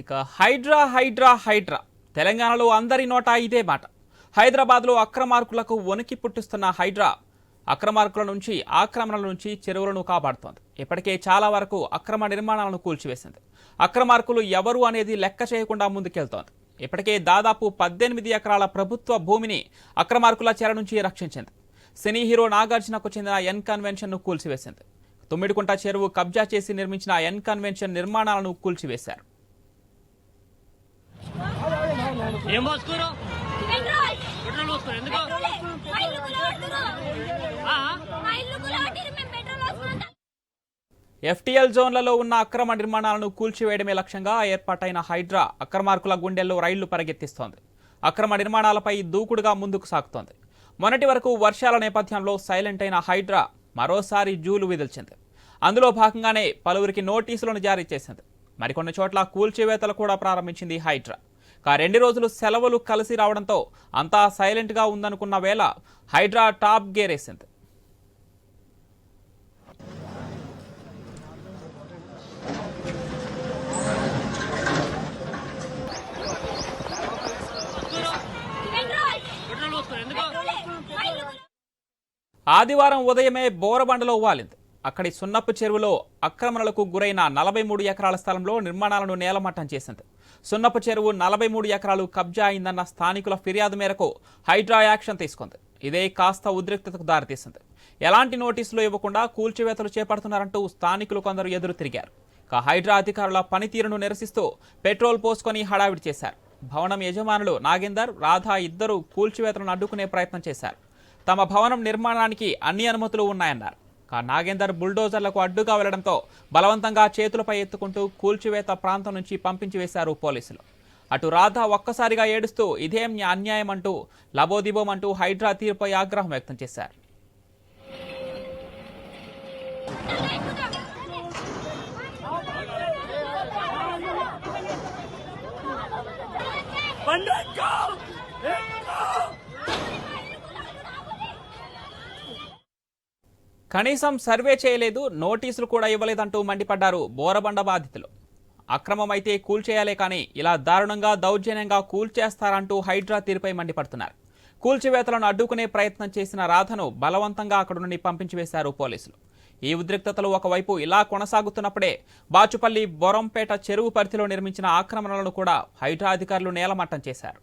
ఇక హైడ్రా హైడ్రా హైడ్రా తెలంగాణలో అందరి నోట ఇదే మాట హైదరాబాద్లో అక్రమార్కులకు వణికి పుట్టిస్తున్న హైడ్రా అక్రమార్కుల నుంచి ఆక్రమణల నుంచి చెరువులను కాపాడుతోంది ఇప్పటికే చాలా వరకు అక్రమ నిర్మాణాలను కూల్చివేసింది అక్రమార్కులు ఎవరు అనేది లెక్క చేయకుండా ముందుకెళ్తోంది ఇప్పటికే దాదాపు పద్దెనిమిది ఎకరాల ప్రభుత్వ భూమిని అక్రమార్కుల చెర నుంచి రక్షించింది సినీ హీరో నాగార్జునకు చెందిన ఎన్ కన్వెన్షన్ను కూల్చివేసింది తొమ్మిడికుంట చెరువు కబ్జా చేసి నిర్మించిన ఎన్ కన్వెన్షన్ నిర్మాణాలను కూల్చివేశారు ఏం పోసుకోరు పెట్రోల్ పోసుకోరు ఎందుకు? ఎఫ్టీఎల్ జోన్లలో ఉన్న అక్రమ నిర్మాణాలను కూల్చివేయడమే లక్ష్యంగా ఏర్పాటైన హైడ్రా అక్రమార్కుల గుండెల్లో రైళ్ళు పరిగెత్తిస్తోంది. అక్రమ నిర్మాణాలపై దూకుడుగా ముందుకు సాగుతోంది. మొన్నటి వరకు వర్షాల నేపథ్యంలో సైలెంట్ అయిన హైడ్రా మరోసారి జూలు విదిల్చింది. అందులో భాగంగానే పలువురికి నోటీసులను జారీ చేసింది. మరికొన్ని చోట్ల కూల్చివేతలు కూడా ప్రారంభించింది హైడ్రా. కా రెండు రోజులు సెలవులు కలిసి రావడంతో అంతా సైలెంట్గా ఉందనుకున్న వేళ హైడ్రా టాప్ గేరేసింది. ఆదివారం ఉదయమే బోరబండలో వాలింది. అక్కడి సున్నపు చెరువులో ఆక్రమణలకు గురైన నలభై మూడు ఎకరాల స్థలంలో నిర్మాణాలను నేలమట్టం చేసింది. సున్నపు చెరువు నలభై మూడు ఎకరాలు కబ్జా అయిందన్న స్థానికుల ఫిర్యాదు మేరకు హైడ్రా యాక్షన్ తీసుకుంది. ఇదే కాస్త ఉద్రిక్తతకు దారితీసింది. ఎలాంటి నోటీసులు ఇవ్వకుండా కూల్చివేతలు చేపడుతున్నారంటూ స్థానికులు కొందరు ఎదురు తిరిగారు. ఇక హైడ్రా అధికారుల పనితీరును నిరసిస్తూ పెట్రోల్ పోసుకొని హడావిడి చేశారు. భవనం యజమానులు నాగేందర్ రాధా ఇద్దరు కూల్చివేతలను అడ్డుకునే ప్రయత్నం చేశారు. తమ భవనం నిర్మాణానికి అన్ని అనుమతులు ఉన్నాయన్నారు. నాగేందర్ బుల్డోజర్లకు అడ్డుగా వెళ్ళడంతో బలవంతంగా చేతులపై ఎత్తుకుంటూ కూల్చివేత ప్రాంతం నుంచి పంపించి వేశారు పోలీసులు. అటు రాధ ఒక్కసారిగా ఏడుస్తూ ఇదేం అన్యాయం అంటూ లబోదిబోమంటూ హైడ్రా తీరుపై ఆగ్రహం వ్యక్తం చేశారు. కనీసం సర్వే చేయలేదు నోటీసులు కూడా ఇవ్వలేదంటూ మండిపడ్డారు బోరబండ బాధితులు. అక్రమమైతే కూల్చేయాలే కానీ ఇలా దారుణంగా దౌర్జన్యంగా కూల్చేస్తారంటూ హైడ్రా తీరుపై మండిపడుతున్నారు. కూల్చివేతలను అడ్డుకునే ప్రయత్నం చేసిన రాధను బలవంతంగా అక్కడి నుండి పంపించివేశారు పోలీసులు. ఈ ఉద్రిక్తతలు ఒకవైపు ఇలా కొనసాగుతున్నప్పుడే బాచుపల్లి బొరంపేట చెరువు పరిధిలో నిర్మించిన ఆక్రమణలను కూడా హైడ్రా అధికారులు నేలమట్టం చేశారు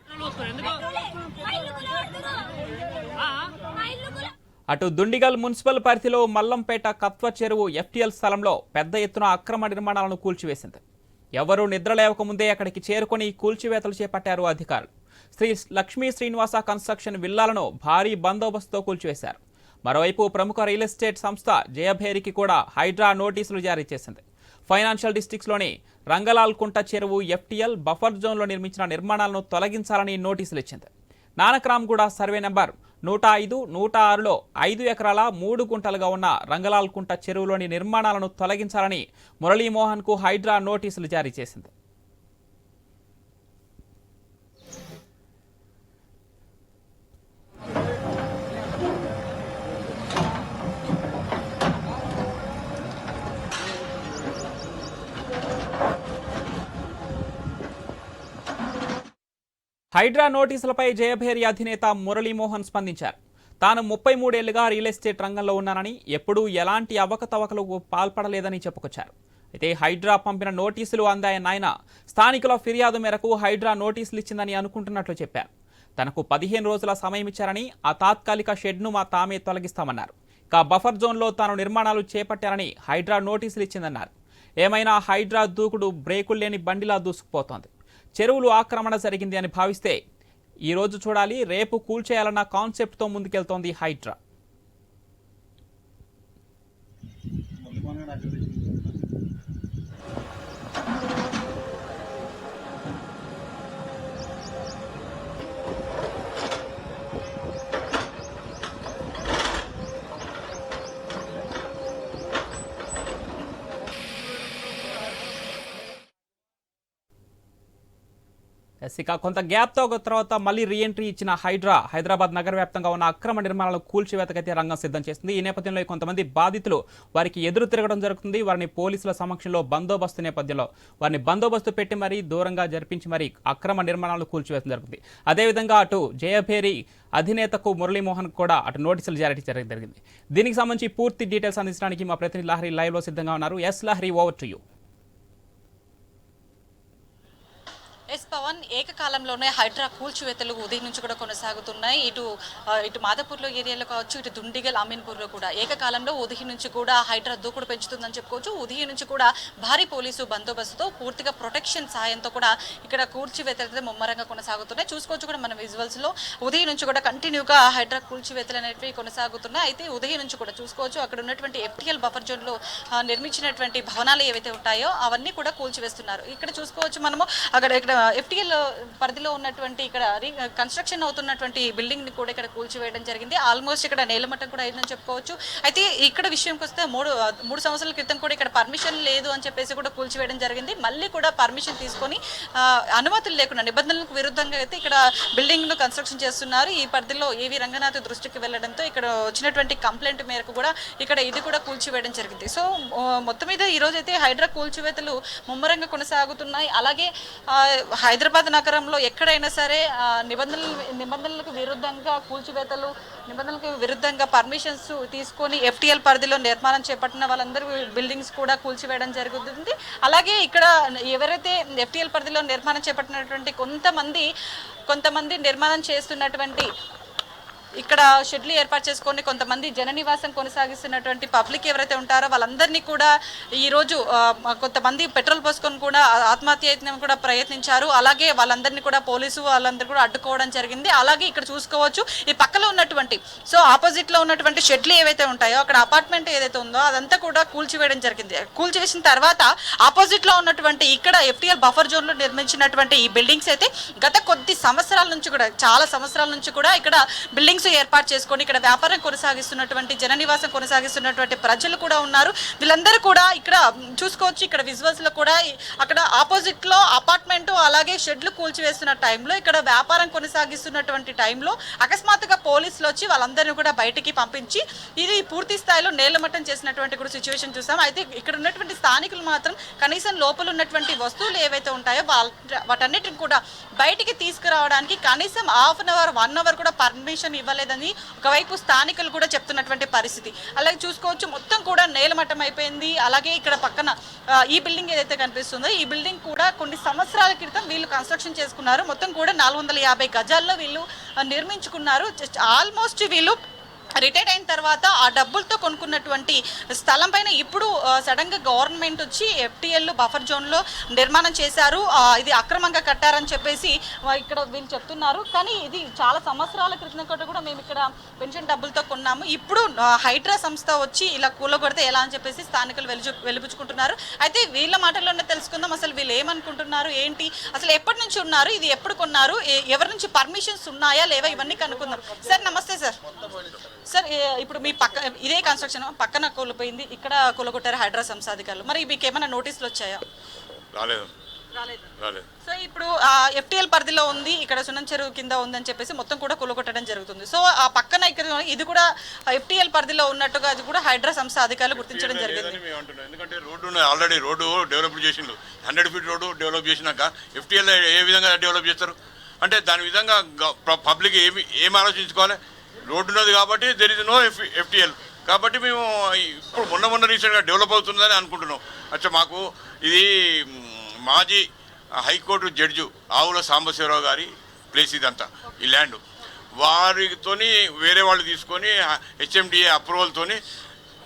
పెట్రోల్ పోసుకోరు ఎందుకు పెట్రోలే మా ఇల్లు కూలగొడుతురు. ఆ? మా ఇల్లు కూల- అటు దుండిగల్ మున్సిపల్ పరిధిలో మల్లంపేట కత్వ చెరువు ఎఫ్టీఎల్ స్థలంలో పెద్ద ఎత్తున అక్రమ నిర్మాణాలను కూల్చివేసింది. ఎవరూ నిద్ర లేవకముందే అక్కడికి చేరుకొని కూల్చివేతలు చేపట్టారు అధికారులు. శ్రీ లక్ష్మీ శ్రీనివాస కన్స్ట్రక్షన్ విల్లాలను భారీ బందోబస్తుతో కూల్చివేశారు. మరోవైపు ప్రముఖ రియల్ ఎస్టేట్ సంస్థ జయభేరికి కూడా హైడ్రా నోటీసులు జారీ చేసింది. ఫైనాన్షియల్ డిస్టిక్స్లోని రంగలాల్కుంట చెరువు ఎఫ్టీఎల్ బఫర్ జోన్లో నిర్మించిన నిర్మాణాలను తొలగించాలని నోటీసులు ఇచ్చింది. నానక్రామ్గూడ సర్వే నెంబర్ నూట ఐదు నూట ఆరులో ఐదు ఎకరాల మూడు గుంటలుగా ఉన్న రంగలాల్ కుంట చెరువులోని నిర్మాణాలను తొలగించాలని మురళీమోహన్కు హైడ్రా నోటీసులు జారీ చేసింది. హైడ్రా నోటీసులపై జయభేరి అధినేత మురళీమోహన్ స్పందించారు. తాను ముప్పై మూడేళ్ళుగా రియల్ ఎస్టేట్ రంగంలో ఉన్నానని ఎప్పుడూ ఎలాంటి అవకతవకలకు పాల్పడలేదని చెప్పుకొచ్చారు. అయితే హైడ్రా పంపిన నోటీసులు అందాయన్న ఆయన స్థానికుల ఫిర్యాదు మేరకు హైడ్రా నోటీసులు ఇచ్చిందని అనుకుంటున్నట్లు చెప్పారు. తనకు పదిహేను రోజుల సమయం ఇచ్చారని ఆ తాత్కాలిక షెడ్ను మా తామే తొలగిస్తామన్నారు. ఇక బఫర్ జోన్లో తాను నిర్మాణాలు చేపట్టారని హైడ్రా నోటీసులు ఇచ్చిందన్నారు. ఏమైనా హైడ్రా దూకుడు బ్రేకులు లేని బండిలా దూసుకుపోతోంది. చెరువులు ఆక్రమణ జరిగింది అని భావిస్తే ఈ రోజు చూడాలి రేపు కూల్చేయాలన్న కాన్సెప్ట్తో ముందుకెళ్తోంది హైడ్రా. ఎస్, ఇక కొంత గ్యాప్తో ఒక తర్వాత మళ్ళీ రీఎంట్రీ ఇచ్చిన హైడ్రా హైదరాబాద్ నగర వ్యాప్తంగా ఉన్న అక్రమ నిర్మాణాలను కూల్చివేతకైతే రంగం సిద్ధం చేసింది ఈ నేపథ్యంలో కొంతమంది బాధితులు వారికి ఎదురు తిరగడం జరుగుతుంది. వారిని పోలీసుల సమక్షంలో బందోబస్తు నేపథ్యంలో వారిని బందోబస్తు పెట్టి మరీ దూరంగా జరిపించి మరీ అక్రమ నిర్మాణాలు కూల్చివేయడం జరుగుతుంది. అదేవిధంగా అటు జయభేరి అధినేతకు మురళీమోహన్ కూడా అటు నోటీసులు జారీ చేయడం జరిగింది. దీనికి సంబంధించి పూర్తి డీటెయిల్స్ అందించడానికి మా ప్రతినిధి లహరి లైవ్లో సిద్ధంగా ఉన్నారు. Yes Lahari over to you yes ఏకకాలంలోనే Hydraa కూల్చివేతలు ఉదయం నుంచి కూడా కొనసాగుతున్నాయి. ఇటు ఇటు మాదాపూర్లో ఏరియాలో కావచ్చు ఇటు దుండిగల్ అమీన్పూర్లో కూడా ఏకకాలంలో ఉదయం నుంచి కూడా హైడ్రా దూకుడు పెంచుతుందని చెప్పుకోవచ్చు. ఉదయం నుంచి కూడా భారీ పోలీసు బందోబస్తుతో పూర్తిగా ప్రొటెక్షన్ సాయంతో కూడా ఇక్కడ కూల్చివేతలు అయితే ముమ్మరంగా కొనసాగుతున్నాయి. చూసుకోవచ్చు కూడా మన విజువల్స్లో. ఉదయం నుంచి కూడా కంటిన్యూగా హైడ్రా కూల్చివేతలు అనేవి కొనసాగుతున్నాయి. అయితే ఉదయం నుంచి కూడా చూసుకోవచ్చు అక్కడ ఉన్నటువంటి ఎఫ్టీఎల్ బఫర్ జోన్లో నిర్మించినటువంటి భవనాలు ఏవైతే ఉంటాయో అవన్నీ కూడా కూల్చివేస్తున్నారు. ఇక్కడ చూసుకోవచ్చు మనము అక్కడ ఇక్కడ ఎఫ్టీఎల్ పరిధిలో ఉన్నటువంటి ఇక్కడ కన్స్ట్రక్షన్ అవుతున్నటువంటి బిల్డింగ్ని కూడా ఇక్కడ కూల్చివేయడం జరిగింది. ఆల్మోస్ట్ ఇక్కడ నేలమట్టం కూడా అయిందని చెప్పుకోవచ్చు. అయితే ఇక్కడ విషయంకి వస్తే మూడు మూడు సంవత్సరాల క్రితం కూడా ఇక్కడ పర్మిషన్ లేదు అని చెప్పేసి కూడా కూల్చివేయడం జరిగింది. మళ్ళీ కూడా పర్మిషన్ తీసుకొని అనుమతులు లేకుండా నిబంధనలకు విరుద్ధంగా అయితే ఇక్కడ బిల్డింగ్ను కన్స్ట్రక్షన్ చేస్తున్నారు. ఈ పరిధిలో ఏవి రంగనాథ్ దృష్టికి వెళ్ళడంతో ఇక్కడ వచ్చినటువంటి కంప్లైంట్ మేరకు కూడా ఇక్కడ ఇది కూడా కూల్చివేయడం జరిగింది. సో మొత్తం మీద ఈ రోజు అయితే హైడ్రా కూల్చివేతలు ముమ్మరంగా కొనసాగుతున్నాయి. అలాగే హైదరాబాద్ హైదరాబాద్ నగరంలో ఎక్కడైనా సరే నిబంధనలు నిబంధనలకు విరుద్ధంగా కూల్చివేతలు నిబంధనలకు విరుద్ధంగా పర్మిషన్స్ తీసుకొని ఎఫ్టీఎల్ పరిధిలో నిర్మాణం చేపట్టిన వాళ్ళందరూ బిల్డింగ్స్ కూడా కూల్చివేయడం జరుగుతుంది. అలాగే ఇక్కడ ఎవరైతే ఎఫ్టీఎల్ పరిధిలో నిర్మాణం చేపట్టినటువంటి కొంతమంది కొంతమంది నిర్మాణం చేస్తున్నటువంటి ఇక్కడ షెడ్లు ఏర్పాటు చేసుకొని కొంతమంది జన నివాసం కొనసాగిస్తున్నటువంటి పబ్లిక్ ఎవరైతే ఉంటారో వాళ్ళందరినీ కూడా ఈరోజు కొంతమంది పెట్రోల్ పోసుకొని కూడా ఆత్మహత్య కూడా ప్రయత్నించారు. అలాగే వాళ్ళందరినీ కూడా పోలీసు వాళ్ళందరూ కూడా అడ్డుకోవడం జరిగింది. అలాగే ఇక్కడ చూసుకోవచ్చు ఈ పక్కలో ఉన్నటువంటి సో ఆపోజిట్లో ఉన్నటువంటి షెడ్లు ఏవైతే ఉంటాయో అక్కడ అపార్ట్మెంట్ ఏదైతే ఉందో అదంతా కూడా కూల్చివేయడం జరిగింది. కూల్చివేసిన తర్వాత ఆపోజిట్లో ఉన్నటువంటి ఇక్కడ ఎఫ్టీఎల్ బఫర్ జోన్లో నిర్మించినటువంటి ఈ బిల్డింగ్స్ అయితే గత కొద్ది సంవత్సరాల నుంచి కూడా చాలా సంవత్సరాల నుంచి కూడా ఇక్కడ బిల్డింగ్స్ ఏర్పాటు చేసుకొని ఇక్కడ వ్యాపారం కొనసాగిస్తున్నటువంటి జన నివాసం కొనసాగిస్తున్నటువంటి ప్రజలు కూడా ఉన్నారు. వీళ్ళందరూ కూడా ఇక్కడ చూసుకోవచ్చు ఇక్కడ విజువల్స్లో కూడా అక్కడ ఆపోజిట్లో అపార్ట్మెంట్ అలాగే షెడ్లు కూల్చివేస్తున్న టైంలో ఇక్కడ వ్యాపారం కొనసాగిస్తున్నటువంటి టైంలో అకస్మాత్తుగా పోలీసులు వచ్చి వాళ్ళందరినీ కూడా బయటికి పంపించి ఇది పూర్తి స్థాయిలో నేలమట్టం చేసినటువంటి కూడా సిచ్యువేషన్ చూసాం. అయితే ఇక్కడ ఉన్నటువంటి స్థానికులు మాత్రం కనీసం లోపల ఉన్నటువంటి వస్తువులు ఏవైతే ఉంటాయో వాళ్ళ వాటన్నిటిని కూడా బయటికి తీసుకురావడానికి కనీసం half an hour one hour కూడా పర్మిషన్ ఇవ్వలేదని ఒకవైపు స్థానికులు కూడా చెప్తున్నటువంటి పరిస్థితి. అలాగే చూసుకోవచ్చు మొత్తం కూడా నేలమట్టం అయిపోయింది. అలాగే ఇక్కడ పక్కన ఈ బిల్డింగ్ ఏదైతే కనిపిస్తుందో ఈ బిల్డింగ్ కూడా కొన్ని సంవత్సరాల క్రితం వీళ్ళు కన్స్ట్రక్షన్ చేసుకున్నారు. మొత్తం కూడా నాలుగు వందల యాభై గజాల్లో వీళ్ళు నిర్మించుకున్నారు. జస్ట్ ఆల్మోస్ట్ వీళ్ళు రిటైర్డ్ అయిన తర్వాత ఆ డబ్బులతో కొనుక్కున్నటువంటి స్థలం పైన ఇప్పుడు సడన్గా గవర్నమెంట్ వచ్చి ఎఫ్టీఎల్ బఫర్ జోన్లో నిర్మాణం చేశారు. ఇది అక్రమంగా కట్టారని చెప్పేసి ఇక్కడ వీళ్ళు చెప్తున్నారు. కానీ ఇది చాలా సంవత్సరాల క్రితం కూడా కూడా మేము ఇక్కడ పెన్షన్ డబ్బులతో కొన్నాము. ఇప్పుడు హైడ్రా సంస్థ వచ్చి ఇలా కూలగొడితే ఎలా అని చెప్పేసి స్థానికులు వెలుచు వెలిపుచ్చుకుంటున్నారు అయితే వీళ్ళ మాటల్లోనే తెలుసుకుందాం. అసలు వీళ్ళు ఏమనుకుంటున్నారు? ఏంటి? అసలు ఎప్పటి నుంచి ఉన్నారు? ఇది ఎప్పుడు కొన్నారు? ఎవరి నుంచి పర్మిషన్స్ ఉన్నాయా? లేవా? ఇవన్నీ కనుక్కుందాం. సార్ నమస్తే సార్. సార్ ఇప్పుడు మీ పక్క ఇదే కన్స్ట్రక్షన్ పక్కన కూలిపోయింది ఇక్కడ కూలగొట్టారు హైడ్రా సంస్థ అధికారులు. మరి మీకు ఏమైనా నోటీసులు వచ్చాయా? రాలేదు. రాలేదు? రాలేదు. సో ఇప్పుడు ఎఫ్టీఎల్ పరిధిలో ఉంది ఇక్కడ సున్నం చెరువు కింద ఉందని చెప్పేసి మొత్తం కూడా కూలగొట్టడం జరుగుతుంది. సో ఆ పక్కన ఇక్కడ ఇది కూడా ఎఫ్టీఎల్ పరిధిలో ఉన్నట్టుగా అది కూడా హైడ్రా సంస్థ అధికారులు గుర్తించడం జరిగింది. ఎందుకంటే రోడ్డు ఆల్రెడీ రోడ్డు డెవలప్ చేసిండు హండ్రెడ్ ఫీట్ రోడ్డు డెవలప్ చేసినాక ఎఫ్టీఎల్ ఏ విధంగా డెవలప్ చేస్తారు? అంటే దాని విధంగా పబ్లిక్ ఏమి ఏం ఆలోచించుకోవాలి? రోడ్డు ఉన్నది కాబట్టి there is no F FTL కాబట్టి మేము ఇప్పుడు మొన్న మొన్న రీసెంట్గా డెవలప్ అవుతుందని అనుకుంటున్నాం. అచ్చా మాకు ఇది మాజీ హైకోర్టు జడ్జు ఆవుల సాంబశివరావు గారి ప్లేస్ ఇదంతా ఈ ల్యాండ్ వారితోని వేరే వాళ్ళు తీసుకొని హెచ్ఎండిఏ అప్రూవల్తోని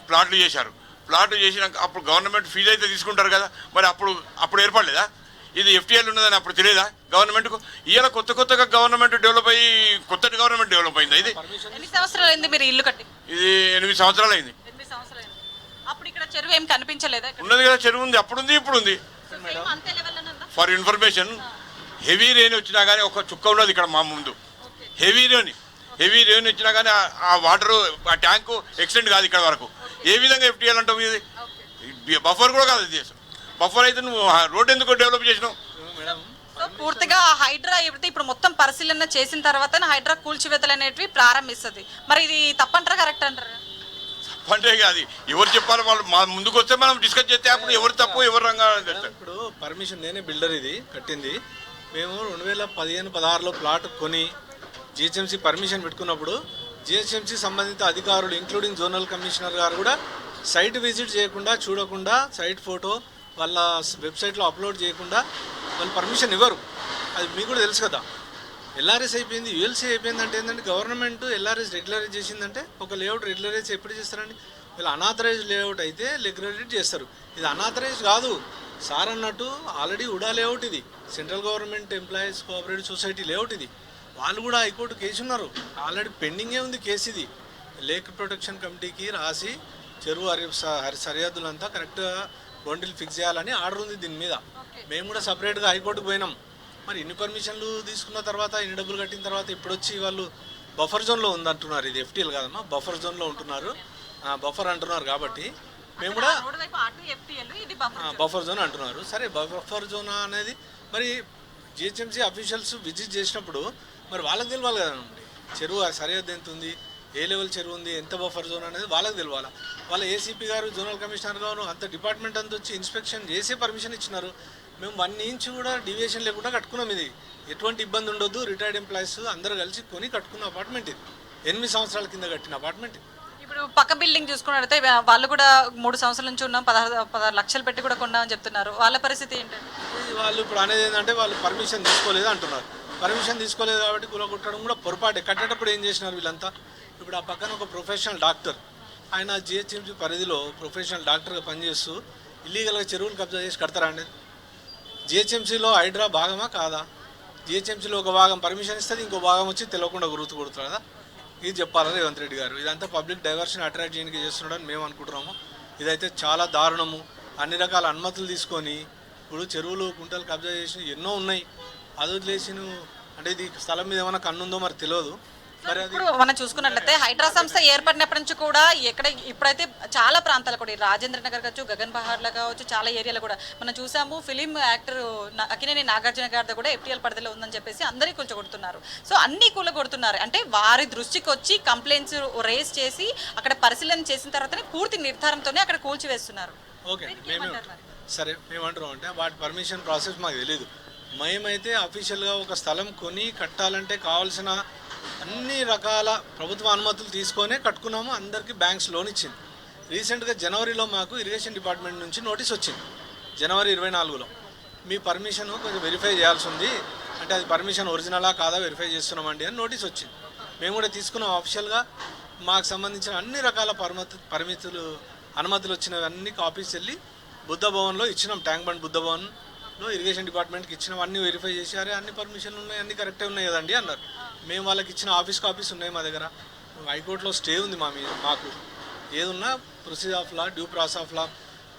ప్లాట్లు చేశారు. ప్లాట్లు చేసినాక అప్పుడు గవర్నమెంట్ ఫీజు అయితే తీసుకుంటారు కదా. మరి అప్పుడు అప్పుడు ఏర్పడలేదా? ఇది ఎఫ్టీఎల్ ఉన్నదని అప్పుడు తెలియదా? గవర్నమెంట్కు? ఇవాళ కొత్త కొత్తగా గవర్నమెంట్ డెవలప్ అయ్యి కొత్త గవర్నమెంట్ డెవలప్ అయింది ఇది? ఎన్ని సంవత్సరాలు అయింది మీరు ఇల్లు కట్టి? ఇది ఎనిమిది సంవత్సరాలు అయింది. ఎనిమిది సంవత్సరాలు అయింది. అప్పుడు ఇక్కడ చెరువు ఏం కనిపించలేదా? ఉన్నది కదా చెరువు ఉంది అప్పుడు ఉంది ఇప్పుడు ఉంది? ఫర్ ఇన్ఫర్మేషన్ హెవీ రెయిన్ వచ్చినా కానీ ఒక చుక్క ఉన్నది ఇక్కడ మా ముందు. హెవీ రెయిన్ హెవీ రెయిన్ వచ్చినా కానీ ఆ- వాటర్ ఆ ట్యాంకు ఎక్స్టెండ్ కాదు ఇక్కడ వరకు. ఏ విధంగా ఎఫ్టీఎల్ అంటావు ఇది? బఫర్ కూడా కాదు ఇది బఫర్ అయితే నువ్వు రోడ్ ఎందుకు డెవలప్ చేసినావు? పూర్తిగా హైడ్రా అయితే ఇప్పుడు మొత్తం పరిశీలన చేసిన తర్వాత హైడ్రా కూల్చివేతలు అనేటివి ప్రారంభిస్తుంది. మరి ఇది తప్పంటారా కరెక్ట్ అంటారా? అంటే ఇక అది. ఎవరు చెప్పాలి వాళ్ళు మా ముందుకు వస్తే మనం డిస్కస్ చేస్తే అప్పుడు ఎవరు తప్పు ఎవరు రంగా. ఇప్పుడు పర్మిషన్ నేనే బిల్డర్ ఇది కట్టింది. మేము రెండు వేల పదిహేను పదహారులో ప్లాట్ కొని జిహెచ్ఎంసీ పర్మిషన్ పెట్టుకున్నప్పుడు జిహెచ్ఎంసీ సంబంధిత అధికారులు ఇంక్లూడింగ్ జోనల్ కమిషనర్ గారు కూడా సైట్ విజిట్ చేయకుండా చూడకుండా సైట్ ఫోటో వాళ్ళ వెబ్సైట్లో అప్లోడ్ చేయకుండా వాళ్ళు పర్మిషన్ ఇవ్వరు. అది మీకు కూడా తెలుసు కదా. ఎల్ఆర్ఎస్ అయిపోయింది యుఎల్సీ అయిపోయింది అంటే ఏంటంటే గవర్నమెంట్ ఎల్ఆర్ఎస్ రెగ్యులరైజ్ చేసిందంటే ఒక లేఅవుట్ రెగ్యులరైజ్ ఎప్పుడు చేస్తారండి? వీళ్ళు అనాథరైజ్ లేఅవుట్ అయితే రెగ్యులరైజ్ చేస్తారు. ఇది అనాథరైజ్ కాదు. సార్ అన్నట్టు ఆల్రెడీ ఉడా లేఅవుట్ ఇది. Central government employees cooperative society layout ఇది. వాళ్ళు కూడా హైకోర్టు కేసు ఉన్నారు. ఆల్రెడీ పెండింగే ఉంది కేసు ఇది. లేక్ ప్రొటెక్షన్ కమిటీకి రాసి చెరువు హరి స- హరి సరిహద్దులంతా కరెక్ట్గా బౌండరీలు ఫిక్స్ చేయాలని ఆర్డర్ ఉంది దీని మీద. మేము కూడా సపరేట్గా హైకోర్టుకు పోయినాం. మరి ఇన్ని పర్మిషన్లు తీసుకున్న తర్వాత ఇన్ని డబ్బులు కట్టిన తర్వాత ఇప్పుడు వచ్చి వాళ్ళు బఫర్ జోన్లో ఉందంటున్నారు. ఇది ఎఫ్టీఎల్ కాదమ్మా బఫర్ జోన్లో ఉంటున్నారు. బఫర్ అంటున్నారు కాబట్టి మేము కూడా బఫర్ జోన్. అంటున్నారు. సరే బఫర్ జోన్ అనేది మరి జిహెచ్ఎంసీ అఫీషియల్స్ విజిట్ చేసినప్పుడు మరి వాళ్ళకి తెలియాలి కదండి. చెరువు సరిహద్దు ఎంత ఉంది? ఏ లెవెల్ చెరువు ఉంది ఎంత బఫర్ జోన్ అనేది వాళ్ళకి తెలియాలి వాళ్ళ ఏసీపీ గారు జోనల్ కమిషనర్ గారు అంత డిపార్ట్మెంట్ అంతా వచ్చి ఇన్స్పెక్షన్ చేసే పర్మిషన్ ఇచ్చినారు. మేము వన్ ఇంచ్ కూడా డివియేషన్ లేకుండా కట్టుకున్నాం ఇది. ఎటువంటి ఇబ్బంది ఉండొద్దు రిటైర్డ్ ఎంప్లాయీస్ అందరూ కలిసి కొని కట్టుకున్న అపార్ట్మెంట్ ఇది. ఎనిమిది సంవత్సరాల కింద కట్టిన అపార్ట్మెంట్ ఇప్పుడు పక్క బిల్డింగ్ చూసుకున్నట్లయితే వాళ్ళు కూడా మూడు సంవత్సరాల నుంచి ఉన్నాం పదహారు పదహారు లక్షలు పెట్టి కూడా కొన్నామని చెప్తున్నారు. వాళ్ళ పరిస్థితి ఏంటంటే వాళ్ళు ఇప్పుడు అనేది ఏంటంటే వాళ్ళు పర్మిషన్ తీసుకోలేదు అంటున్నారు. పర్మిషన్ తీసుకోలేదు కాబట్టి కులగొట్టడం కూడా పొరపాటే. కట్టేటప్పుడు ఏం చేసినారు వీళ్ళంతా? ఇప్పుడు ఆ పక్కన ఒక ప్రొఫెషనల్ డాక్టర్ ఆయన జిహెచ్ఎంసీ పరిధిలో ప్రొఫెషనల్ డాక్టర్గా పనిచేస్తూ ఇల్లీగల్గా చెరువులు కబ్జా చేసి కడతారా అండి? జిహెచ్ఎంసీలో హైడ్రా భాగమా కాదా? జిహెచ్ఎంసీలో ఒక భాగం పర్మిషన్ ఇస్తుంది ఇంకో భాగం వచ్చి తెలియకుండా గుర్తు కొడుతుందా ఇది చెప్పాలి రేవంత్ రెడ్డి గారు? ఇదంతా పబ్లిక్ డైవర్షన్ అట్రాక్ట్ చేయడానికి చేస్తున్నాడని మేము అనుకుంటున్నాము. ఇదైతే చాలా దారుణము. అన్ని రకాల అనుమతులు తీసుకొని ఇప్పుడు చెరువులు గుంటలు కబ్జా చేసి ఎన్నో ఉన్నాయి. అది వదిలేసి అంటే ఇది స్థలం మీద ఏమైనా కన్నుందో మరి తెలియదు. ఇప్పుడు మనం చూసుకున్నట్లయితే హైడ్రా సంస్థ ఏర్పడినప్పటి నుంచి కూడా ఎక్కడ ఇప్పుడైతే చాలా ప్రాంతాలు కూడా రాజేంద్ర నగర్ కావచ్చు గగన్ బహార్లో కావచ్చు చాలా ఏరియాలో కూడా మనం చూసాము. ఫిలిం యాక్టర్ నా- అక్కినేని నాగార్జున గారిది కూడా ఎఫ్టీఎల్ పరిధిలో ఉందని చెప్పేసి అందరికీ కూలగొడుతున్నారు సో అన్ని కూలగొడుతున్నారు. అంటే వారి దృష్టికి వచ్చి కంప్లైంట్స్ రేస్ చేసి అక్కడ పరిశీలన చేసిన తర్వాతనే పూర్తి నిర్ధారంతోనే అక్కడ కూల్చివేస్తున్నారు. ఓకే మేము సరే మేమంటున్నాం అంటే వాటి పర్మిషన్ ప్రాసెస్ మాకు తెలియదు మేమైతే అఫీషియల్గా ఒక స్థలం కొని కట్టాలంటే కావాల్సిన అన్ని రకాల ప్రభుత్వ అనుమతులు తీసుకొనే కట్టుకున్నాము. అందరికీ బ్యాంక్స్ లోన్ ఇచ్చింది. రీసెంట్గా జనవరిలో మాకు ఇరిగేషన్ డిపార్ట్మెంట్ నుంచి నోటీస్ వచ్చింది. జనవరి ఇరవై నాలుగులో. మీ పర్మిషన్ కొంచెం వెరిఫై చేయాల్సి ఉంది. అంటే అది పర్మిషన్ ఒరిజినలా కాదా వెరిఫై చేస్తున్నామండి అని నోటీస్ వచ్చింది. మేము కూడా తీసుకున్నాం ఆఫీషియల్గా. మాకు సంబంధించిన అన్ని రకాల పర్మతి పరిమితులు అనుమతులు వచ్చినవన్నీ కాపీస్ వెళ్ళి బుద్ధ భవన్లో ఇచ్చినాం. ట్యాంక్ బండ్ బుద్ధ భవన్ లో ఇరిగేషన్ డిపార్ట్మెంట్కి ఇచ్చినవన్నీ అన్ని వెరిఫై చేశారు అన్ని పర్మిషన్లు ఉన్నాయి అన్ని కరెక్టే ఉన్నాయి కదండి అన్నారు. మేము వాళ్ళకి ఇచ్చిన ఆఫీస్ కాపీస్ ఉన్నాయి మా దగ్గర. హైకోర్టులో స్టే ఉంది మా మీద మాకు. ఏదున్నా process of law due process of law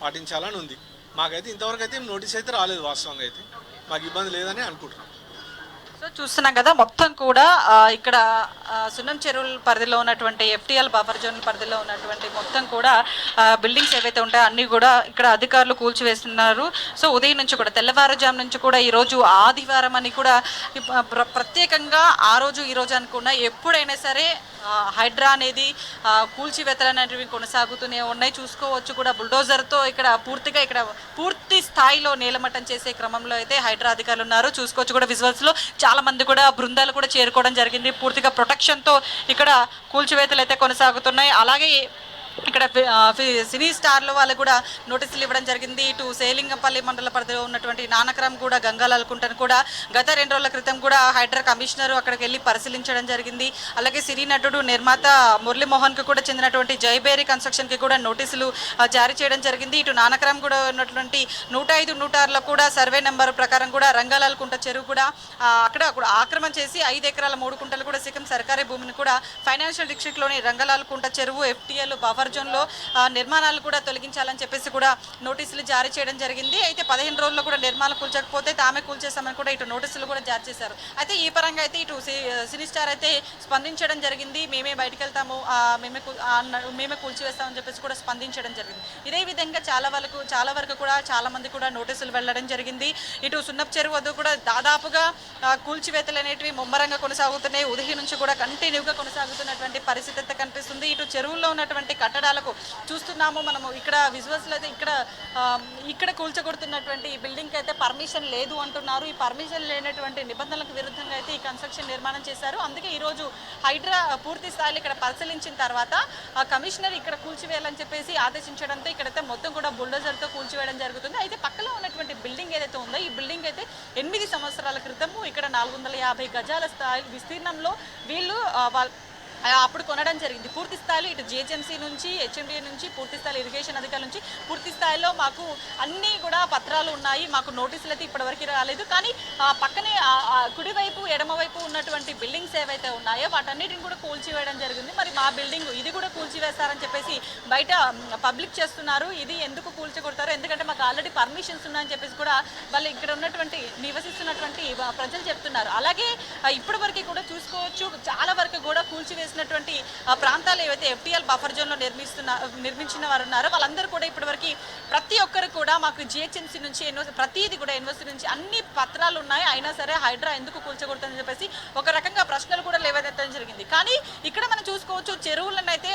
పాటించాలని ఉంది. మాకైతే ఇంతవరకు అయితే నోటీస్ అయితే రాలేదు వాస్తవంగా అయితే. మాకు ఇబ్బంది లేదని అనుకుంటున్నాం. సో చూస్తున్నాం కదా మొత్తం కూడా ఇక్కడ సున్నం చెరువుల పరిధిలో ఉన్నటువంటి ఎఫ్టీఎల్ బఫర్ జోన్ పరిధిలో ఉన్నటువంటి మొత్తం కూడా బిల్డింగ్స్ ఏవైతే ఉంటాయో అన్ని కూడా ఇక్కడ అధికారులు కూల్చివేస్తున్నారు. సో ఉదయం నుంచి కూడా తెల్లవారుజాము నుంచి కూడా ఈ రోజు ఆదివారం అని కూడా ప్ర- ప్రత్యేకంగా ఆ రోజు ఈ రోజు అనుకున్నా ఎప్పుడైనా సరే హైడ్రా అనేది కూల్చివేతలు అనేవి కొనసాగుతూనే ఉన్నాయి. చూసుకోవచ్చు కూడా బుల్డోజర్తో ఇక్కడ పూర్తిగా ఇక్కడ పూర్తి స్థాయిలో నేలమట్టం చేసే క్రమంలో అయితే హైడ్రా అధికారులు ఉన్నారు. చూసుకోవచ్చు కూడా విజువల్స్లో చాలామంది కూడా బృందాలు కూడా చేరుకోవడం జరిగింది. పూర్తిగా ప్రొటెక్షన్తో ఇక్కడ కూల్చివేతలు అయితే కొనసాగుతున్నాయి. అలాగే ఇక్కడ ఫి- ఫి- సినీ స్టార్లు వాళ్ళు కూడా నోటీసులు ఇవ్వడం జరిగింది. ఇటు సేలింగంపల్లి మండల పరిధిలో ఉన్నటువంటి నానకరం కూడా గంగాలకుంటను కూడా గత రెండు రోజుల క్రితం కూడా హైడ్రా కమిషనర్ అక్కడికి వెళ్ళి పరిశీలించడం జరిగింది. అలాగే సినీ నటుడు నిర్మాత మురళీమోహన్కి కూడా చెందినటువంటి జైబేరి కన్స్ట్రక్షన్కి కూడా నోటీసులు జారీ చేయడం జరిగింది. ఇటు నానకరం కూడా ఉన్నటువంటి నూట ఐదు నూట ఆరులో కూడా సర్వే నెంబర్ ప్రకారం కూడా రంగాలకుంట చెరువు కూడా అక్కడ ఆక్రమణ చేసి ఐదు ఎకరాల మూడు కుంటలు కూడా సిక్కిం సర్కారీ భూమిని కూడా ఫైనాన్షియల్ డిస్ట్రిక్ట్లోని రంగలాలకుంట చెరువు ఎఫ్టీఎల్ బఫర్ జోన్లో నిర్మాణాలు కూడా తొలగించాలని చెప్పేసి కూడా నోటీసులు జారీ చేయడం జరిగింది. అయితే పదిహేను రోజుల్లో కూడా నిర్మాణం కూల్చకపోతే తామే కూల్చేస్తామని కూడా ఇటు నోటీసులు కూడా జారీ చేశారు. అయితే ఈ పరంగా అయితే ఇటు సి- సినీ స్టార్ అయితే స్పందించడం జరిగింది. మేమే బయటకు వెళ్తాము మేమే మేమే కూల్చివేస్తామని చెప్పేసి కూడా స్పందించడం జరిగింది. ఇదే విధంగా చాలా వరకు చాలా వరకు కూడా చాలా మంది కూడా నోటీసులు వెళ్ళడం జరిగింది. ఇటు సున్నపు చెరువు వద్ద కూడా దాదాపుగా కూల్చివేతలు అనేటివి ముమ్మరంగా కొనసాగుతున్నాయి. ఉదయం నుంచి కూడా కంటిన్యూగా కొనసాగుతున్నటువంటి పరిస్థితి అయితే కనిపిస్తుంది. ఇటు చెరువుల్లో ఉన్నటువంటి కట్టడాలకు చూస్తున్నాము. మనము ఇక్కడ విజువల్స్లో అయితే ఇక్కడ ఇక్కడ కూల్చగొడుతున్నటువంటి ఈ బిల్డింగ్కి అయితే పర్మిషన్ లేదు అంటున్నారు. ఈ పర్మిషన్ లేనటువంటి నిబంధనలకు విరుద్ధంగా అయితే ఈ కన్స్ట్రక్షన్ నిర్మాణం చేశారు. అందుకే ఈరోజు హైడ్రా పూర్తి స్థాయిలో ఇక్కడ పరిశీలించిన తర్వాత కమిషనర్ ఇక్కడ కూల్చివేయాలని చెప్పేసి ఆదేశించడంతో ఇక్కడైతే మొత్తం కూడా బుల్డోజర్తో కూల్చివేయడం జరుగుతుంది. అయితే పక్కలో ఉన్నటువంటి బిల్డింగ్ ఏదైతే ఉందో ఈ బిల్డింగ్ అయితే ఎనిమిది సంవత్సరాల క్రితము ఇక్కడ నాలుగు వందల యాభై గజాల స్థాయి విస్తీర్ణంలో వీళ్ళు వాళ్ళ అప్పుడు కొనడం జరిగింది. పూర్తి స్థాయిలో ఇటు జిహెచ్ఎంసీ నుంచి హెచ్ఎండిఏ నుంచి పూర్తి స్థాయిలో ఇరిగేషన్ అధికారుల నుంచి పూర్తి స్థాయిలో మాకు అన్నీ కూడా పత్రాలు ఉన్నాయి. మాకు నోటీసులు అయితే ఇప్పటివరకు రాలేదు. కానీ పక్కనే కుడివైపు ఎడమవైపు ఉన్నటువంటి బిల్డింగ్స్ ఏవైతే ఉన్నాయో వాటన్నిటిని కూడా కూల్చివేయడం జరిగింది. మరి మా బిల్డింగ్ ఇది కూడా కూల్చివేస్తారని చెప్పేసి బయట పబ్లిక్ చేస్తున్నారు. ఇది ఎందుకు కూల్చగొడతారు? ఎందుకంటే మాకు ఆల్రెడీ పర్మిషన్స్ ఉన్నాయని చెప్పేసి కూడా వాళ్ళు ఇక్కడ ఉన్నటువంటి నివసిస్తున్నటువంటి ప్రజలు చెప్తున్నారు. అలాగే ఇప్పటి వరకు కూడా చూసుకోవచ్చు. చాలా వరకు కూడా కూల్చివేసి చేసినటువంటి ప్రాంతాలు ఏవైతే ఎఫ్టీఎల్ బఫర్ జోన్లో నిర్మిస్తున్న నిర్మించిన వారు ఉన్నారో వాళ్ళందరూ కూడా ఇప్పటివరకు ప్రతి ఒక్కరు కూడా మాకు జిహెచ్ఎంసీ నుంచి ఎన్నో ప్రతిది కూడా యూనివర్సిటీ నుంచి అన్ని పత్రాలు ఉన్నాయి. అయినా సరే హైడ్రా ఎందుకు కూల్చకూడదని చెప్పేసి ఒక రకంగా ప్రశ్నలు కూడా లేవనెత్తడం జరిగింది. కానీ ఇక్కడ మనం చూసుకోవచ్చు చెరువులను అయితే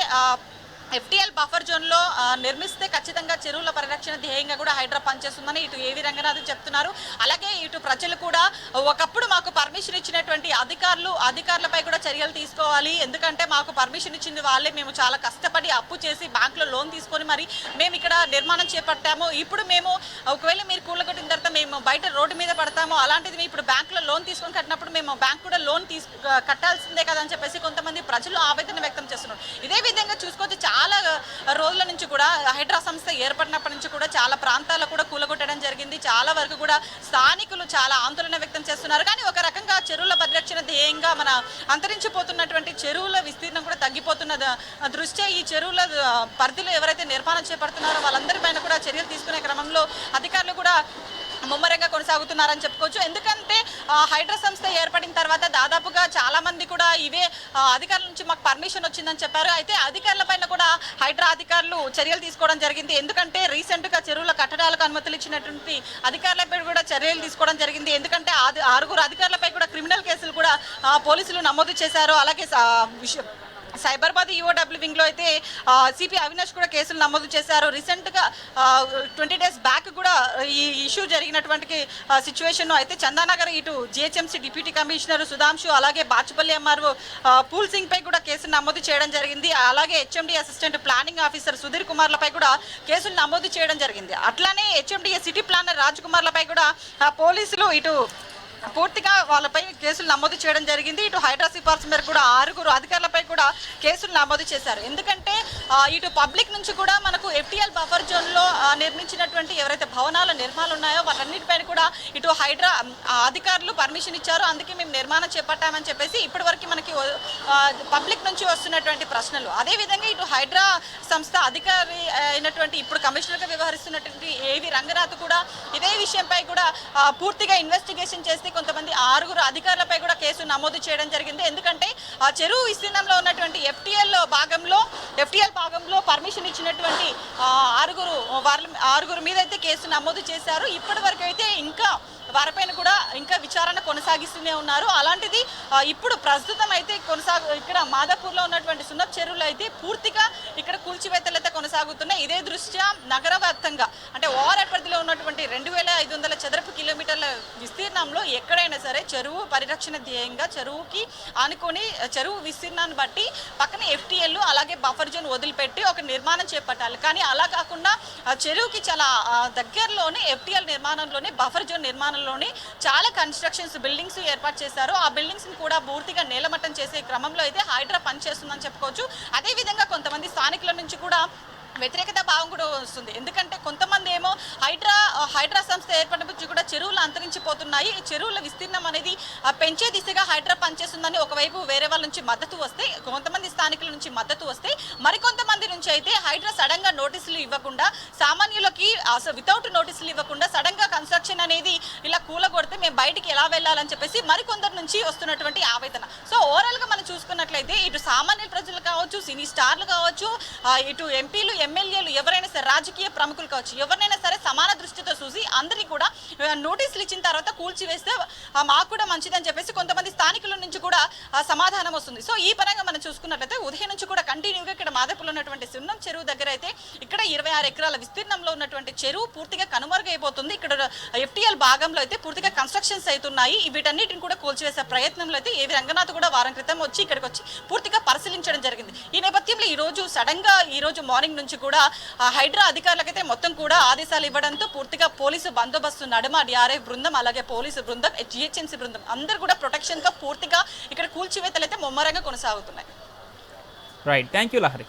ఎఫ్టీఎల్ బఫర్ జోన్లో నిర్మిస్తే ఖచ్చితంగా చెరువుల పరిరక్షణ ధ్యేయంగా కూడా హైడ్రా పనిచేస్తుందని ఇటు ఏవి రంగనాథ్ చెప్తున్నారు. అలాగే ఇటు ప్రజలు కూడా ఒకప్పుడు మాకు పర్మిషన్ ఇచ్చినటువంటి అధికారులు అధికారులపై కూడా చర్యలు తీసుకోవాలి. ఎందుకంటే మాకు పర్మిషన్ ఇచ్చింది వాళ్ళే మేము చాలా కష్టపడి అప్పు చేసి బ్యాంకులో లోన్ తీసుకొని మరి మేము ఇక్కడ నిర్మాణం చేపట్టాము. ఇప్పుడు మేము ఒకవేళ మీరు కూలగొట్టిన తర్వాత మేము బయట రోడ్డు మీద పడతాము అలాంటిది మేము ఇప్పుడు బ్యాంకులో లోన్ తీసుకొని కట్టినప్పుడు మేము బ్యాంక్ కూడా లోన్ తీసు కట్టాల్సిందే కదా అని చెప్పేసి కొంతమంది ప్రజలు ఆవేదన వ్యక్తం చేస్తున్నారు. ఇదే విధంగా చూసుకోవచ్చు చాలా చాలా రోజుల నుంచి కూడా హైడ్రా సంస్థ ఏర్పడినప్పటి నుంచి కూడా చాలా ప్రాంతాల్లో కూడా కూలగొట్టడం జరిగింది. చాలా వరకు కూడా స్థానికులు చాలా ఆందోళన వ్యక్తం చేస్తున్నారు. కానీ ఒక రకంగా చెరువుల పరిరక్షణ ధ్యేయంగా మన అంతరించిపోతున్నటువంటి చెరువుల విస్తీర్ణం కూడా తగ్గిపోతున్న దృష్ట్యా ఈ చెరువుల పరిధిలో ఎవరైతే నిర్మాణం చేపడుతున్నారో వాళ్ళందరి పైన కూడా చర్యలు తీసుకునే క్రమంలో అధికారులు కూడా ముమ్మరంగా కొనసాగుతున్నారని చెప్పుకోవచ్చు. ఎందుకంటే ఆ, హైడ్రా సంస్థ ఏర్పడిన తర్వాత దాదాపుగా చాలామంది కూడా ఇవే అధికారుల నుంచి మాకు పర్మిషన్ వచ్చిందని చెప్పారు. అయితే అధికారుల పైన కూడా హైడ్రా అధికారులు చర్యలు తీసుకోవడం జరిగింది. ఎందుకంటే రీసెంట్గా చెరువుల కట్టడాలకు అనుమతులు ఇచ్చినటువంటి అధికారులపై కూడా చర్యలు తీసుకోవడం జరిగింది. ఎందుకంటే ఆరుగురు అధికారులపై కూడా క్రిమినల్ కేసులు కూడా పోలీసులు నమోదు చేశారు. అలాగే సా- సైబరాబాద్ ఈఓడబ్ల్యూ వింగ్లో అయితే సిపి అవినాష్ కూడా కేసులు నమోదు చేశారు. రీసెంట్గా ట్వంటీ డేస్ బ్యాక్ కూడా ఈ ఇష్యూ జరిగినటువంటి సిచ్యువేషన్ అయితే చందానగర్ ఇటు జిహెచ్ఎంసీ డిప్యూటీ కమిషనర్ సుధాంశు అలాగే బాచుపల్లి ఎంఆర్ఓ పూల్ సింగ్ పై కూడా కేసులు నమోదు చేయడం జరిగింది. అలాగే HMD assistant planning officer Sudhir కుమార్లపై కూడా కేసులు నమోదు చేయడం జరిగింది. అట్లానే హెచ్ఎండిఏ సిటీ ప్లానర్ రాజ్ కుమార్లపై కూడా పోలీసులు ఇటు పూర్తిగా వాళ్ళపై కేసులు నమోదు చేయడం జరిగింది. ఇటు హైడ్రా సిఫార్సు మేరకు కూడా ఆరుగురు అధికారులపై కూడా కేసులు నమోదు చేశారు. ఎందుకంటే ఇటు పబ్లిక్ నుంచి కూడా మనకు ఎఫ్టీఎల్ బఫర్ జోన్లో నిర్మించినటువంటి ఎవరైతే భవనాల నిర్మాణాలు ఉన్నాయో వాటన్నిటిపైన కూడా ఇటు హైడ్రా అధికారులు పర్మిషన్ ఇచ్చారు. అందుకే మేము నిర్మాణం చేపట్టామని చెప్పేసి ఇప్పటివరకు మనకి పబ్లిక్ నుంచి వస్తున్నటువంటి ప్రశ్నలు. అదేవిధంగా ఇటు హైడ్రా సంస్థ అధికారి అయినటువంటి ఇప్పుడు కమిషనర్గా వ్యవహరిస్తున్నటువంటి ఏవి రంగనాథ్ కూడా ఇదే విషయంపై కూడా పూర్తిగా ఇన్వెస్టిగేషన్ చేస్తే కొంతమంది ఆరుగురు అధికారులపై కూడా కేసు నమోదు చేయడం జరిగింది. ఎందుకంటే ఆ చెరువు విస్తీర్ణంలో ఉన్నటువంటి ఎఫ్టీఎల్ భాగంలో ఎఫ్టీఎల్ భాగంలో పర్మిషన్ ఇచ్చినటువంటి ఆరుగురు వాళ్ళ ఆరుగురు మీద అయితే కేసు నమోదు చేశారు. ఇప్పటి వరకు అయితే ఇంకా వారిపైన కూడా ఇంకా విచారణ కొనసాగిస్తూనే ఉన్నారు. అలాంటిది ఇప్పుడు ప్రస్తుతం అయితే కొనసాగు ఇక్కడ మాదాపూర్లో ఉన్నటువంటి సున్నప్ చెరువులు అయితే పూర్తిగా ఇక్కడ కూల్చివేతలు అయితే కొనసాగుతున్నాయి. ఇదే దృష్ట్యా నగర వ్యాప్తంగా అంటే ఓఆర్ఆర్ పరిధిలో ఉన్నటువంటి రెండు వేల ఐదు వందల చదరపు కిలోమీటర్ల విస్తీర్ణంలో ఎక్కడైనా సరే చెరువు పరిరక్షణ ధ్యేయంగా చెరువుకి ఆనుకొని చెరువు విస్తీర్ణాన్ని బట్టి పక్కన ఎఫ్టీఎల్ అలాగే బఫర్ జోన్ వదిలిపెట్టి ఒక నిర్మాణం చేపట్టాలి. కానీ అలా కాకుండా చెరువుకి చాలా దగ్గరలోనే ఎఫ్టీఎల్ నిర్మాణంలోనే బఫర్ జోన్ నిర్మాణంలో నిర్మాణంలోనే చాలా కన్స్ట్రక్షన్స్ బిల్డింగ్స్ ఏర్పాటు చేశారు. ఆ బిల్డింగ్స్ని కూడా పూర్తిగా నేలమట్టం చేసే క్రమంలో అయితే హైడ్రా పనిచేస్తుందని చెప్పుకోవచ్చు. అదేవిధంగా కొంతమంది స్థానికుల నుంచి కూడా వ్యతిరేకత భావం కూడా వస్తుంది. ఎందుకంటే కొంతమంది ఏమో హైడ్రా హైడ్రా సంస్థ ఏర్పడించి కూడా చెరువులు అంతరించిపోతున్నాయి. ఈ చెరువుల విస్తీర్ణం అనేది పెంచే దిశగా హైడ్రా పనిచేస్తుందని ఒకవైపు వేరే వాళ్ళ నుంచి మద్దతు వస్తే కొంతమంది స్థానికుల నుంచి మద్దతు వస్తే మరికొంతమంది నుంచి అయితే హైడ్రా సడన్గా నోటీసులు ఇవ్వకుండా సామాన్యులకి అసలు వితౌట్ నోటీసులు ఇవ్వకుండా సడన్గా కన్స్ట్రక్షన్ అనేది ఇలా కూలగొడితే మేము బయటికి ఎలా వెళ్ళాలని చెప్పేసి మరికొందరు నుంచి వస్తున్నటువంటి ఆవేదన. సో ఓవరాల్గా మనం చూసుకున్నట్లయితే ఇటు సామాన్య ప్రజలు కావచ్చు సినీ స్టార్లు కావచ్చు ఇటు ఎంపీలు ఎమ్మెల్యేలు ఎవరైనా సరే రాజకీయ ప్రముఖులు కావచ్చు ఎవరినైనా సరే సమాన దృష్టితో చూసి అందరినీ కూడా నోటీసులు ఇచ్చిన తర్వాత కూల్చివేస్తే మాకు కూడా మంచిదని చెప్పేసి కొంతమంది స్థానికుల నుంచి కూడా సమాధానం వస్తుంది. సో ఈ పరంగా మనం చూసుకున్నట్లయితే ఉదయం నుంచి కూడా కంటిన్యూగా ఇక్కడ మాదేపులో ఉన్నటువంటి సున్నం చెరువు దగ్గర అయితే ఇక్కడ ఇరవై ఆరు ఎకరాల విస్తీర్ణంలో ఉన్నటువంటి చెరువు పూర్తిగా కనుమరుగైపోతుంది. ఇక్కడ ఎఫ్టీఎల్ భాగంలో అయితే పూర్తిగా కన్స్ట్రక్షన్స్ అవుతున్నాయి. వీటన్నిటిని కూడా కూల్చివేసే ప్రయత్నంలో అయితే ఏవి రంగనాథ్ కూడా వారం క్రితం వచ్చి ఇక్కడికి వచ్చి పూర్తిగా పరిశీలించడం జరిగింది. ఈ నేపథ్యంలో ఈ రోజు సడన్గా ఈ రోజు మార్నింగ్ నుంచి కూడా హైడ్రా అధికారులకైతే మొత్తం కూడా ఆదేశాలు ఇవ్వడంతో పూర్తిగా పోలీసు బందోబస్తు నడుమ డిఆర్ఎఫ్ బృందం అలాగే పోలీసు బృందం జిహెచ్ఎంసీ బృందం అందరూ కూడా ప్రొటెక్షన్గా పూర్తిగా ఇక్కడ కూల్చివేతలు అయితే ముమ్మరంగా కొనసాగుతున్నాయి. Right thank you Lahari